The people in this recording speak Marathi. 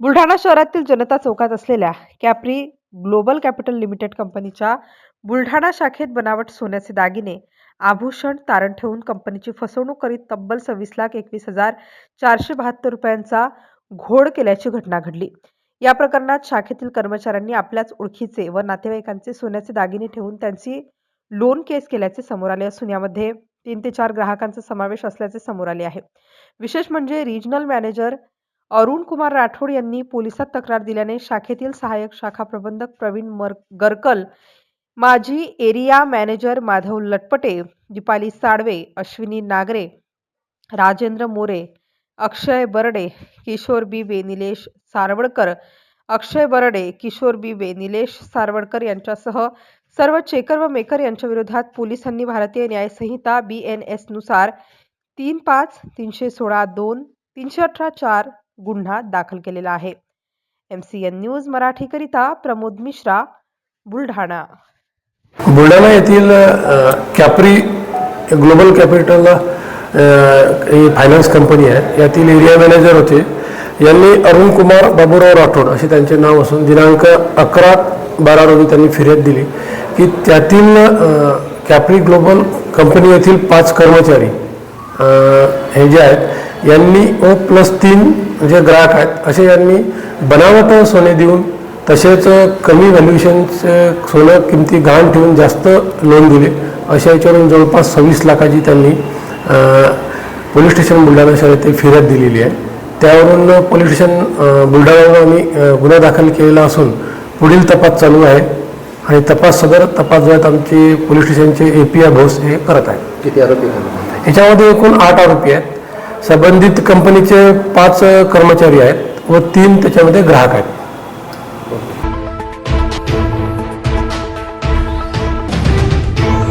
बुलढाणा शहरातील जनता चौकात असलेल्या कॅप्री ग्लोबल कॅपिटल लिमिटेड कंपनीच्या बुलढाणा शाखेत बनावट सोन्याचे दागिने आभूषण तारण ठेवून कंपनीची फसवणूक करीत तब्बल सव्वीस लाख एकवीस हजार चारशे बहात्तर रुपयांचा घोड केल्याची घटना घडली. या प्रकरणात शाखेतील कर्मचाऱ्यांनी आपल्याच ओळखीचे व नातेवाईकांचे सोन्याचे दागिने ठेवून त्यांची लोन केस केल्याचे समोर आले असून यामध्ये तीन ते चार ग्राहकांचा समावेश असल्याचे समोर आले आहे. विशेष म्हणजे रिजनल मॅनेजर अरुण कुमार राठोड यांनी पोलिसात तक्रार दिल्याने शाखेतील सहाय्यक शाखा प्रबंधक प्रवीण मर गरकल माजी एरिया मॅनेजर माधव लटपटे दीपाली साळवे अश्विनी नागरे राजेंद्र मोरे अक्षय बरडे किशोर बिबे निलेश सारवडकर अक्षय बरडे किशोर बिबे निलेश सारवडकर यांच्यासह सर्व चेकर व मेकर यांच्या विरोधात पोलिसांनी भारतीय न्यायसंहिता बी एन एसनुसार तीन पाच तीनशे सोळा दोन तीनशे अठरा चार गुन्हा दाखल केलेला आहे. एम सी एन न्यूज मराठीकरिता प्रमोद मिश्रा बुलढाणा. बुलढाणा येथील कॅप्री ग्लोबल कॅपिटल ही फायनान्स कंपनी आहे. यातील एरिया मॅनेजर होते. यांनी अरुण कुमार बाबूराव राठोड असे त्यांचे नाव असून दिनांक अकरा बारा रोजी त्यांनी फिर्याद दिली की त्यातील कॅप्री ग्लोबल कंपनी येथील पाच कर्मचारी हे जे आहेत यांनी ओ प्लस तीन जे ग्राहक आहेत असे यांनी बनावट सोने देऊन तसेच कमी व्हॅल्युएशनचे सोनं किमती गहाण ठेवून जास्त लोन दिले. अशा याच्यावरून जवळपास सव्वीस लाखाची त्यांनी पोलीस स्टेशन बुलढाणा शहर येथे फिर्याद दिलेली आहे. त्यावरून पोलीस स्टेशन बुलढाण्यावर आम्ही गुन्हा दाखल केलेला असून पुढील तपास चालू आहे आणि तपास सदर तपास जो आहेत आमचे पोलीस स्टेशनचे ए पी आय भोस हे करत आहेत. किती आरोपी? याच्यामध्ये एकूण आठ आरोपी आहेत. संबंधित कंपनीचे पाच कर्मचारी आहेत व तीन त्याच्यामध्ये ग्राहक आहेत.